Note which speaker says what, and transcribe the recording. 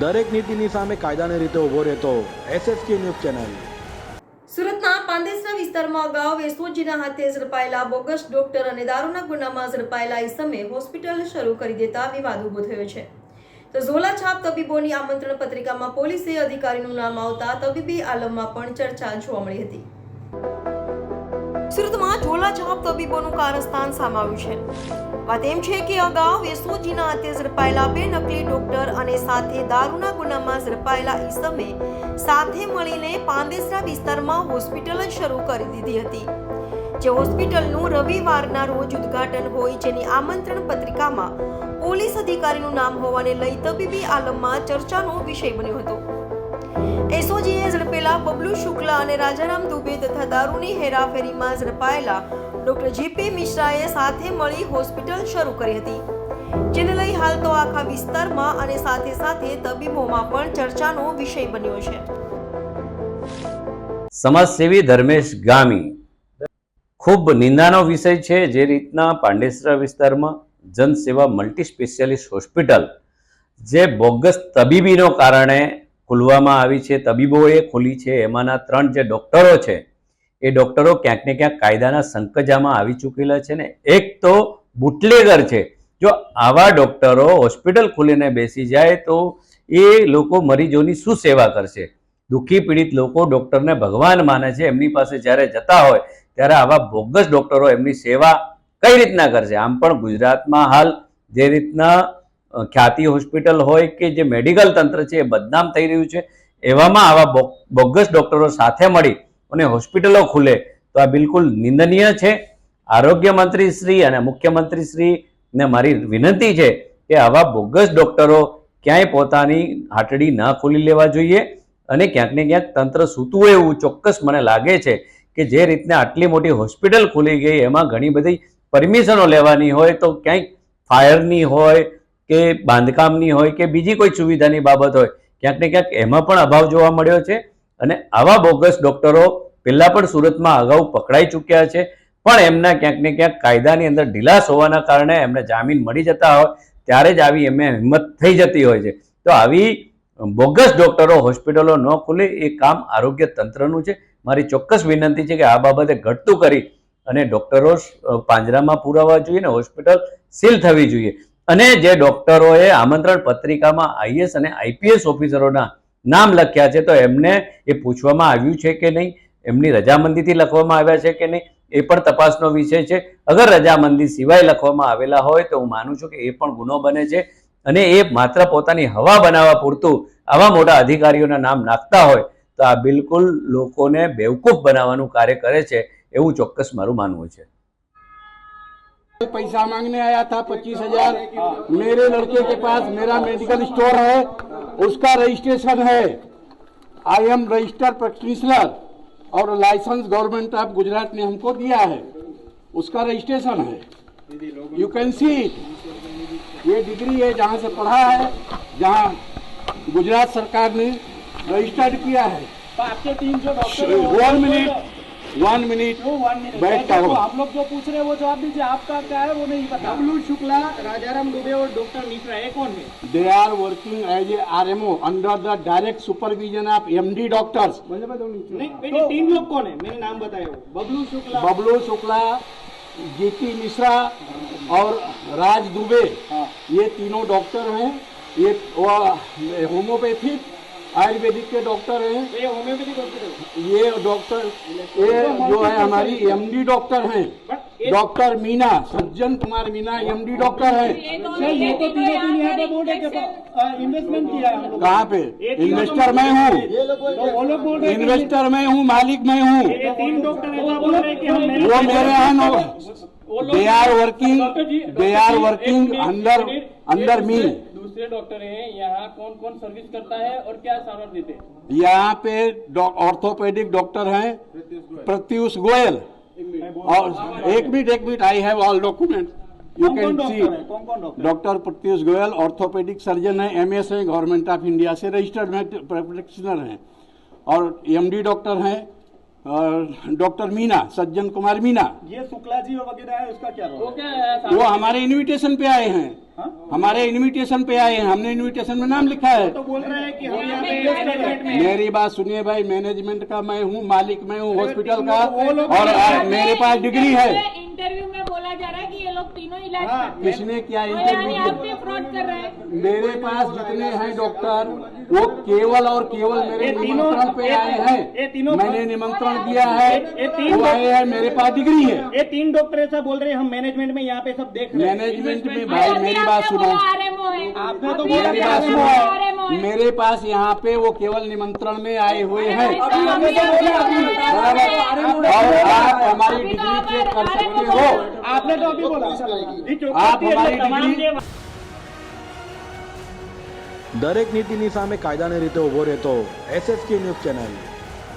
Speaker 1: દરેક નીતિની સામે કાયદાની રીતે ઊભો રહેતો એસએસકે ન્યૂઝ ચેનલ.
Speaker 2: સુરતના પાંદેસરા વિસ્તારમાં અગાઉ વેસોજીના હાથે ઝડપાયેલા બોગસ ડોક્ટર અને દારૂના ગુનામાં ઝડપાયેલા ઇસમે હોસ્પિટલ શરૂ કરી દેતા વિવાદ ઊભો થયો છે. તો ઝોલા છાપ તબીબોની આમંત્રણ પત્રિકામાં પોલીસે અધિકારીનું નામ આવતા તબીબી આલમમાં પણ ચર્ચા જોવા મળી હતી. સુરતમાં ઝોલા છાપ તબીબોનું કારસ્થાન સામાવ્યું છે. વાત એમ છે કે અગાઉ એસઓજીના હાથે ઝડપાયેલા બે નકલી ડોક્ટર અને સાથે દારૂના ગુનામાં ઝડપાયેલા ઈસમે સાથે મળીને પાંદેસરા વિસ્તારમાં હોસ્પિટલ જ શરૂ કરી દીધી હતી. જે હોસ્પિટલનું રવિવારના રોજ ઉદ્ઘાટન હોય જેની આમંત્રણ પત્રિકામાં પોલીસ અધિકારીનું નામ હોવાને લઈ તબીબી આલમમાં ચર્ચાનો વિષય બન્યો હતો. એસઓજીએ ઝડપેલા બબલુ શુક્લા અને રાજારામ દુબે તથા દારૂની હેરાફેરીમાં ઝડપાયેલા ડોક્ટર જીપી મિશ્રાએ સાથે મળી હોસ્પિટલ શરૂ કરી હતી. જેને લઈ હાલ તો આખા વિસ્તારમાં અને સાથે સાથે તબીબોમાં પણ ચર્ચાનો વિષય બન્યો છે.
Speaker 3: સમાજસેવી ધર્મેશ ગામી. ખૂબ નિંદાનો વિષય છે જે રીતના પાંડેસરા વિસ્તારમાં જનસેવા મલ્ટી સ્પેશિયાલિસ્ટ હોસ્પિટલ, જે બોગસ તબીબીનો કારણે ખોલવામાં આવી છે, તબીબોએ ખોલી છે. એમાંના ત્રણ જે ડૉક્ટરો છે, એ ડૉક્ટરો ક્યાંક ને ક્યાંક કાયદાના સંકજામાં આવી ચૂકેલા છે ને એક તો બુટલેગર છે. જો આવા ડૉક્ટરો હોસ્પિટલ ખોલીને બેસી જાય તો એ લોકો મરીજોની શું સેવા કરશે? દુઃખી પીડિત લોકો ડૉક્ટરને ભગવાન માને છે. એમની પાસે જ્યારે જતા હોય, ત્યારે આવા બોગસ ડૉક્ટરો એમની સેવા કઈ રીતના કરશે? આમ પણ ગુજરાતમાં હાલ જે રીતના ખ્યાતિ હોસ્પિટલ હોય કે જે મેડિકલ તંત્ર છે એ બદનામ થઈ રહ્યું છે, એવામાં આવા બોગસ ડૉક્ટરો સાથે મળી અને હોસ્પિટલો ખુલે, તો આ બિલકુલ નિંદનીય છે. આરોગ્ય મંત્રી શ્રી અને મુખ્યમંત્રી શ્રી ને મારી વિનંતી છે કે આવા બોગસ ડૉક્ટરો ક્યાંય પોતાની હાટડી ન ખોલી લેવા જોઈએ અને ક્યાંક ને ક્યાંક તંત્ર સૂતું એવું ચોક્કસ મને લાગે છે કે જે રીતના આટલી મોટી હોસ્પિટલ ખુલી ગઈ, એમાં ઘણી બધી પરમિશનો લેવાની હોય તો ક્યાંક ફાયરની હોય કે બાંધકામની હોય કે બીજી કોઈ સુવિધાની બાબત હોય, ક્યાંક ને ક્યાંક એમાં પણ અભાવ જોવા મળ્યો છે અને આવા બોગસ ડૉક્ટરો પહેલાં પણ સુરતમાં અગાઉ પકડાઈ ચૂક્યા છે. પણ એમના ક્યાંક ને ક્યાંક કાયદાની અંદર ઢીલાસ હોવાના કારણે એમને જામીન મળી જતા હોય, ત્યારે જ આવી એમને હિંમત થઈ જતી હોય છે. તો આવી બોગસ ડૉક્ટરો હોસ્પિટલો ન ખુલે એ કામ આરોગ્ય તંત્રનું છે. મારી ચોક્કસ વિનંતી છે કે આ બાબતે ઘટતું કરી અને ડૉક્ટરો પાંજરામાં પુરાવા જોઈએ ને હોસ્પિટલ સીલ થવી જોઈએ. અને જે ડૉક્ટરોએ આમંત્રણ પત્રિકામાં આઈએસ અને આઈપીએસ ઓફિસરોના નામ લખ્યા છે, તો એમને એ પૂછવામાં આવ્યું છે કે નહીં? એમની રજામંદીથી લખવામાં આવ્યા છે કે નહીં? એ પણ તપાસનો વિષય છે. અગર રજામંદી સિવાય લખવામાં આવેલા હોય, તો હું માનું છું કે એ પણ ગુનો બને છે અને એ માત્ર પોતાની હવા બનાવવા પૂરતું આવા મોટા અધિકારીઓના નામ નાખતા હોય, તો આ બિલકુલ લોકોને બેવકૂફ બનાવવાનું કાર્ય કરે છે એવું ચોક્કસ મારું માનવું છે.
Speaker 4: पैसा मांगने आया था पच्चीस हज़ार। मेरे लड़के के पास मेरा मेडिकल स्टोर है उसका रजिस्ट्रेशन है। आई एम रजिस्टर प्रैक्टिशनर और लाइसेंस गवर्नमेंट ऑफ़ गुजरात ने हमको दिया है। उसका रजिस्ट्रेशन है। यू कैन सी ये डिग्री है जहाँ से पढ़ा है जहाँ गुजरात सरकार ने रजिस्टर्ड किया है।
Speaker 5: तो आपके टीम जो
Speaker 4: doctor one
Speaker 5: minute one minute
Speaker 4: बैठता हूँ।
Speaker 5: आप लोग जो पूछ रहे हैं वो जवाब दीजिए। आपका क्या है वो नहीं पता। बबलू शुक्ला राजाराम दुबे और डॉक्टर मिश्रा ये कौन है?
Speaker 4: They are working as a RMO under the direct supervision of MD doctors.
Speaker 5: नहीं मेरी टीम लोग कौन है? मैंने नाम बताया बबलू शुक्ला।
Speaker 4: बबलू शुक्ला जीपी मिश्रा और राज दुबे। ये तीनों डॉक्टर हैं। ये होम्योपैथिक आयुर्वेदिक के डॉक्टर हैं।
Speaker 5: ये होम्योपैथिक हॉस्पिटल
Speaker 4: ये डॉक्टर ये जो है हमारी एमडी डॉक्टर हैं। Doctor Meena Sajjan Kumar Meena MD doctor है।
Speaker 5: है इन्वेस्टमेंट किया
Speaker 4: कहाँ पे? इन्वेस्टर मैं हूँ। इन्वेस्टर मैं हूँ मालिक मैं हूँ। वो मेरे यहाँ they
Speaker 5: are working
Speaker 4: they
Speaker 5: are working
Speaker 4: अंदर
Speaker 5: अंदर
Speaker 4: मी
Speaker 5: दूसरे- डॉक्टर हैं यहाँ कौन कौन सर्विस करता है और क्या सामान देते हैं?
Speaker 4: यहाँ पे ऑर्थोपेडिक डॉक्टर हैं प्रत्युष गोयल। और एक मिनट एक minute I have all document you
Speaker 5: कौन
Speaker 4: सी
Speaker 5: है? Doctor Pratyush Goyal
Speaker 4: orthopedic surgeon है एम एस है गवर्नमेंट ऑफ़ इंडिया से रजिस्टर्ड प्रैक्टिशनर हैं। और एमडी डॉक्टर हैं डॉक्टर मीना सज्जन कुमार मीना।
Speaker 5: ये शुक्ला जी वगैरह है उसका क्या रोल है?
Speaker 4: वो हमारे इनविटेशन पे आए हैं।
Speaker 5: हाँ?
Speaker 4: हमारे इनविटेशन पे आए हैं। हमने इनविटेशन में नाम लिखा है।
Speaker 5: तो बोल रहे हैं कि हम यहाँ पे
Speaker 4: मेरी बात सुनिए भाई मैनेजमेंट का मैं हूँ मालिक मैं हूँ हॉस्पिटल का। और मेरे पास डिग्री है।
Speaker 6: इंटरव्यू लोग तीनों इलाज
Speaker 5: हाँ,
Speaker 6: करते हैं।
Speaker 4: किसने क्या
Speaker 6: तो यानी आप भी फ्रॉड कर रहे हैं।
Speaker 4: मेरे पास जितने हैं डॉक्टर वो केवल और केवल मेरे
Speaker 5: तीनों-
Speaker 4: निमंत्रण पे
Speaker 5: ये-
Speaker 4: आए हैं।
Speaker 5: तीनों-
Speaker 4: मैंने निमंत्रण दिया है
Speaker 5: ये- ये तीन
Speaker 4: वो आए हैं मेरे पास डिग्री है।
Speaker 5: ये तीन डॉक्टर ऐसा बोल रहे हैं हम मैनेजमेंट में यहाँ पे सब देख रहे हैं।
Speaker 4: मैनेजमेंट में भाई मेरी बात सुनो।
Speaker 6: है।
Speaker 5: आपने तो बोला
Speaker 4: मेरी
Speaker 5: कि
Speaker 4: बात
Speaker 5: RMO
Speaker 6: RMO
Speaker 4: सुनो
Speaker 6: है।
Speaker 4: मेरे पास यहाँ पे वो केवल निमंत्रण में आए हुए हैं
Speaker 6: अभी आपने बोला अभी
Speaker 4: बराबर और आप हमारी
Speaker 6: अभी तो
Speaker 4: डिग्री
Speaker 6: अगर
Speaker 4: चेक कर सकते
Speaker 6: RMO
Speaker 4: हो
Speaker 5: आपने तो अभी बोला जी, चौकसी
Speaker 4: आप
Speaker 5: है, जो
Speaker 4: हमारी
Speaker 5: तमाम
Speaker 4: डिग्री-
Speaker 5: ये
Speaker 1: દરેક નીતિની સામે કાયદાની રીતે ઊભો રહેતો એસએસકે ન્યૂઝ ચેનલ